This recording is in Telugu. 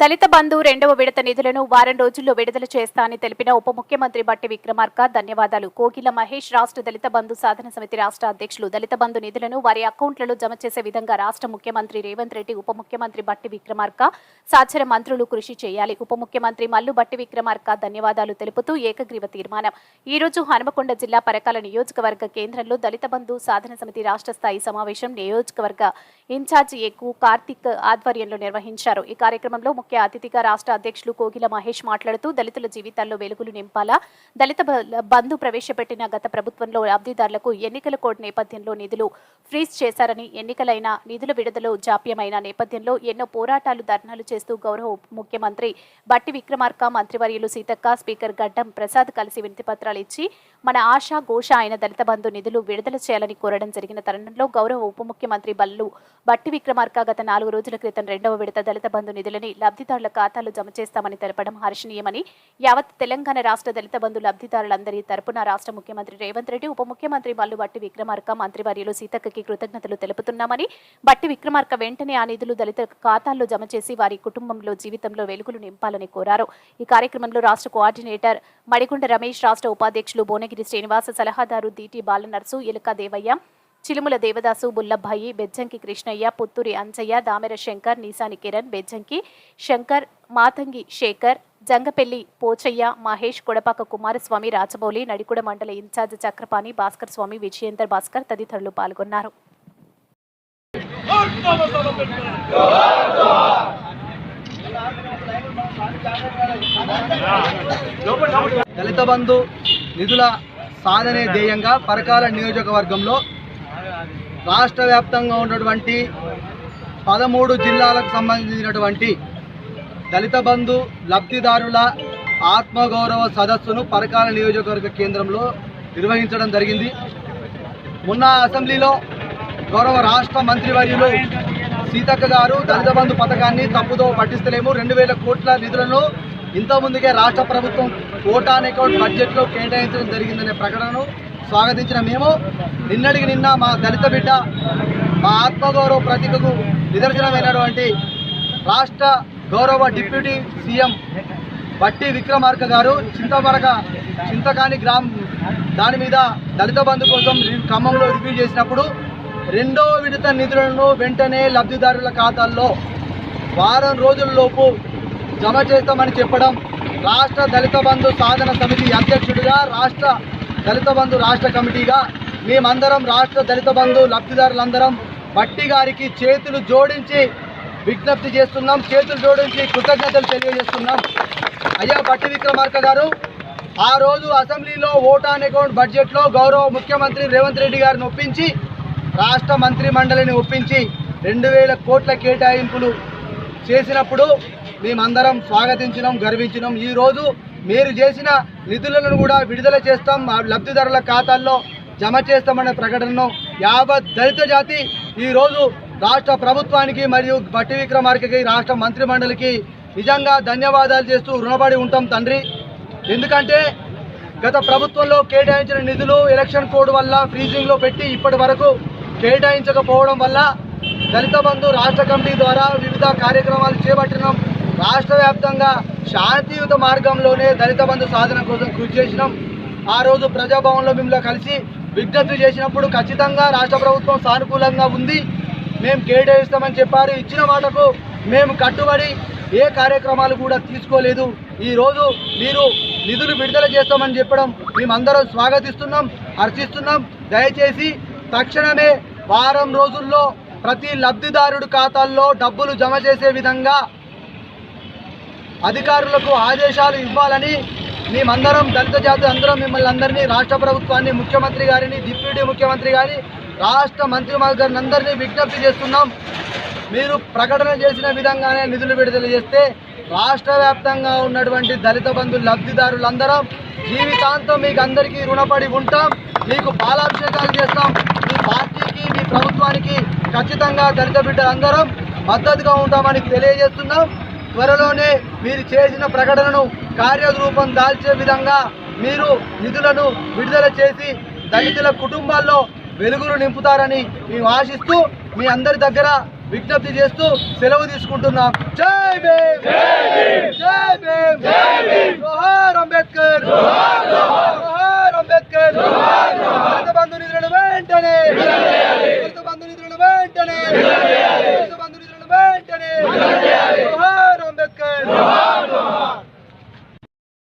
దళిత బంధు రెండవ విడత నిధులను వారం రోజుల్లో విడుదల చేస్తా అని తెలిపిన ఉప ముఖ్యమంత్రి బట్టి విక్రమార్క ధన్యవాదాలు. కోకిల మహేష్ రాష్ట్ర దళిత బంధు సాధన సమితి రాష్ట్ర అధ్యక్షులు దళిత బంధు నిధులను వారి అకౌంట్లలో జమ చేసే విధంగా రాష్ట్ర ముఖ్యమంత్రి రేవంత్ రెడ్డి ఉప ముఖ్యమంత్రి బట్టి విక్రమార్క సాచర మంత్రులు కృషి చేయాలి. ఉప ముఖ్యమంత్రి మల్లు బట్టి విక్రమార్క ధన్యవాదాలు తెలుపుతూ ఏకగ్రీవ తీర్మానం. ఈ రోజు హనుమకొండ జిల్లా పరకాల నియోజకవర్గ కేంద్రంలో దళిత బంధు సాధన సమితి రాష్ట్ర స్థాయి సమావేశం నియోజకవర్గ ఇన్ఛార్జి ఎక్కువ కార్తిక్ ఆధ్వర్యంలో నిర్వహించారు. ఈ కార్యక్రమంలో ముఖ్య అతిథిగా రాష్ట్ర అధ్యక్షులు కోగిల మహేష్ మాట్లాడుతూ దళితుల జీవితాల్లో వెలుగులు నింపాలా? దళిత బంధు ప్రవేశపెట్టిన గత ప్రభుత్వంలో లబ్ధిదారులకు ఎన్నికల కోడ్ నేపథ్యంలో నిధులు ఫ్రీజ్ చేశారని ఎన్నికలైన నిధుల విడుదల జాప్యమైన నేపథ్యంలో ఎన్నో పోరాటాలు ధర్నాలు చేస్తూ గౌరవ ఉప ముఖ్యమంత్రి బట్టి విక్రమార్క మంత్రివర్యులు సీతక్క స్పీకర్ గడ్డం ప్రసాద్ కలిసి వినతి పత్రాలు ఇచ్చి మన ఆశ ఘోష అయిన దళిత బంధు నిధులు విడుదల చేయాలని కోరడం జరిగిన తరుణంలో గౌరవ ఉప ముఖ్యమంత్రి బల్లు బట్టి విక్రమార్క గత నాలుగు రోజుల క్రితం రెండవ విడత దళిత బంధు నిధులని లబ్ధిదారుల ఖాతాలు జమ చేస్తామని తెలపడం హర్షణీయమని యావత్ తెలంగాణ రాష్ట్ర దళిత బంధు లబ్ధిదారులందరి తరపున రాష్ట్ర ముఖ్యమంత్రి రేవంత్ రెడ్డి ఉప ముఖ్యమంత్రి మల్లు బట్టి విక్రమార్క మంత్రివర్యులు సీతక్కకి కృతజ్ఞతలు తెలుపుతున్నామని బట్టి విక్రమార్క వెంటనే ఆ నిధులు దళిత ఖాతాల్లో జమ చేసి వారి కుటుంబంలో జీవితంలో వెలుగులు నింపాలని కోరారు. ఈ కార్యక్రమంలో రాష్ట్ర కోఆర్డినేటర్ మడిగుండ రమేష్ రాష్ట్ర ఉపాధ్యక్షులు భువనగిరి శ్రీనివాస సలహాదారు దీటి బాలనర్సు ఎలుక దేవయ్య చిలుముల దేవదాసు బుల్లభాయి బెజ్జంకి కృష్ణయ్య పుత్తూరి అంజయ్య దామెర శంకర్ నీసాని కిరణ్ బెజ్జంకి శంకర్ మాతంగి శేఖర్ జంగపెల్లి పోచయ్య మహేష్ కొడపాక కుమారస్వామి రాచబౌలి నడికుడ మండల ఇన్ఛార్జ్ చక్రపాణి భాస్కర్ స్వామి విజయేందర్ భాస్కర్ తదితరులు పాల్గొన్నారు. దళిత బంధు నిధుల సాధనే ధ్యేయంగా పరకాల నియోజకవర్గంలో రాష్ట్ర వ్యాప్తంగా ఉన్నటువంటి పదమూడు జిల్లాలకు సంబంధించినటువంటి దళిత బంధు లబ్ధిదారుల ఆత్మగౌరవ సదస్సును పరకాల నియోజకవర్గ కేంద్రంలో నిర్వహించడం జరిగింది. మొన్న అసెంబ్లీలో గౌరవ రాష్ట్ర మంత్రివర్యులు సీతక్క గారు దళిత బంధు పథకాన్ని తప్పుదో పట్టిస్తలేము. రెండు వేల కోట్ల నిధులను ఇంతకుముందుకే రాష్ట్ర ప్రభుత్వం కోటాన్ అకౌంట్ బడ్జెట్లో కేటాయించడం జరిగిందనే ప్రకటనను స్వాగతించిన మేము. నిన్నటికి నిన్న మా దళిత బిడ్డ మా ఆత్మగౌరవ ప్రతిభకు నిదర్శనమైనటువంటి రాష్ట్ర గౌరవ డిప్యూటీ సీఎం బట్టి విక్రమార్క గారు చింతమరక చింతకాని గ్రామ్ దాని మీద దళిత బంధు కోసం ఖమ్మంలో రివ్యూ చేసినప్పుడు రెండో విడత నిధులను వెంటనే లబ్ధిదారుల ఖాతాల్లో వారం రోజుల్లోపు జమ చేస్తామని చెప్పడం రాష్ట్ర దళిత బంధు సాధన సమితి అధ్యక్షుడిగా రాష్ట్ర దళిత బంధు రాష్ట్ర కమిటీగా మేమందరం రాష్ట్ర దళిత బంధు లబ్ధిదారులందరం మట్టి గారికి చేతులు జోడించి విజ్ఞప్తి చేస్తున్నాం. చేతులు జోడించి కృతజ్ఞతలు తెలియజేస్తున్నాం. అయ్యా పట్టి విక్రమార్క గారు ఆ రోజు అసెంబ్లీలో ఓటాన్ అకౌంట్ బడ్జెట్లో గౌరవ ముఖ్యమంత్రి రేవంత్ రెడ్డి గారిని ఒప్పించి రాష్ట్ర మంత్రి మండలిని ఒప్పించి రెండు వేల కోట్ల కేటాయింపులు చేసినప్పుడు మేమందరం స్వాగతించినాం గర్వించినాం. ఈరోజు మీరు చేసిన నిధులను కూడా విడుదల చేస్తాం. లబ్ధిదారుల ఖాతాల్లో జమ చేస్తామనే ప్రకటనను యావత్ దళిత జాతి ఈరోజు రాష్ట్ర ప్రభుత్వానికి మరియు బట్టి విక్రమార్కకి రాష్ట్ర మంత్రిమండలికి నిజంగా ధన్యవాదాలు చేస్తూ రుణపడి ఉంటాం తండ్రి. ఎందుకంటే గత ప్రభుత్వంలో కేటాయించిన నిధులు ఎలక్షన్ కోడ్ వల్ల ఫ్రీజింగ్లో పెట్టి ఇప్పటి వరకు కేటాయించకపోవడం వల్ల దళిత బంధు రాష్ట్ర కమిటీ ద్వారా వివిధ కార్యక్రమాలు చేపట్టినాం. రాష్ట్ర వ్యాప్తంగా శాంతియుత మార్గంలోనే దళిత బంధు సాధన కోసం కృషి చేసినాం. ఆ రోజు ప్రజాభవన్లో మిమ్మల్ని కలిసి విజ్ఞప్తి చేసినప్పుడు ఖచ్చితంగా రాష్ట్ర ప్రభుత్వం సానుకూలంగా ఉంది. మేము కేటాయిస్తామని చెప్పారు. ఇచ్చిన మాటకు మేము కట్టుబడి ఏ కార్యక్రమాలు కూడా తీసుకోలేదు. ఈరోజు మీరు నిధులు విడుదల చేస్తామని చెప్పడం మేమందరం స్వాగతిస్తున్నాం హర్షిస్తున్నాం. దయచేసి తక్షణమే వారం రోజుల్లో ప్రతి లబ్ధిదారుడు ఖాతాల్లో డబ్బులు జమ చేసే విధంగా అధికారులకు ఆదేశాలు ఇవ్వాలని మేమందరం దళిత జాతి అందరం మిమ్మల్ని అందరినీ రాష్ట్ర ప్రభుత్వాన్ని ముఖ్యమంత్రి గారిని డిప్యూటీ ముఖ్యమంత్రి గారిని రాష్ట్ర మంత్రి గారిని అందరినీ విజ్ఞప్తి చేస్తున్నాం. మీరు ప్రకటన చేసిన విధంగానే నిధులు విడుదల చేస్తే రాష్ట్ర వ్యాప్తంగా ఉన్నటువంటి దళిత బంధు లబ్ధిదారులందరం జీవితాంతం మీకు అందరికీ రుణపడి ఉంటాం. మీకు పాలాభిషేకాలు చేస్తాం. మీ పార్టీకి మీ ప్రభుత్వానికి ఖచ్చితంగా దళిత బిడ్డలందరం మద్దతుగా ఉంటామని తెలియజేస్తున్నాం. త్వరలోనే మీరు చేసిన ప్రకటనను కార్యరూపం దాల్చే విధంగా మీరు నిధులను విడుదల చేసి దళితుల కుటుంబాల్లో వెలుగులు నింపుతారని మేము ఆశిస్తూ మీ అందరి దగ్గర విజ్ఞప్తి చేస్తూ సెలవు తీసుకుంటున్నాం. జై భీమ్! జై భీమ్! జోహార్ అంబేద్కర్! జోహార్ అంబేద్కర్! బంధు నిధులను వెంటనే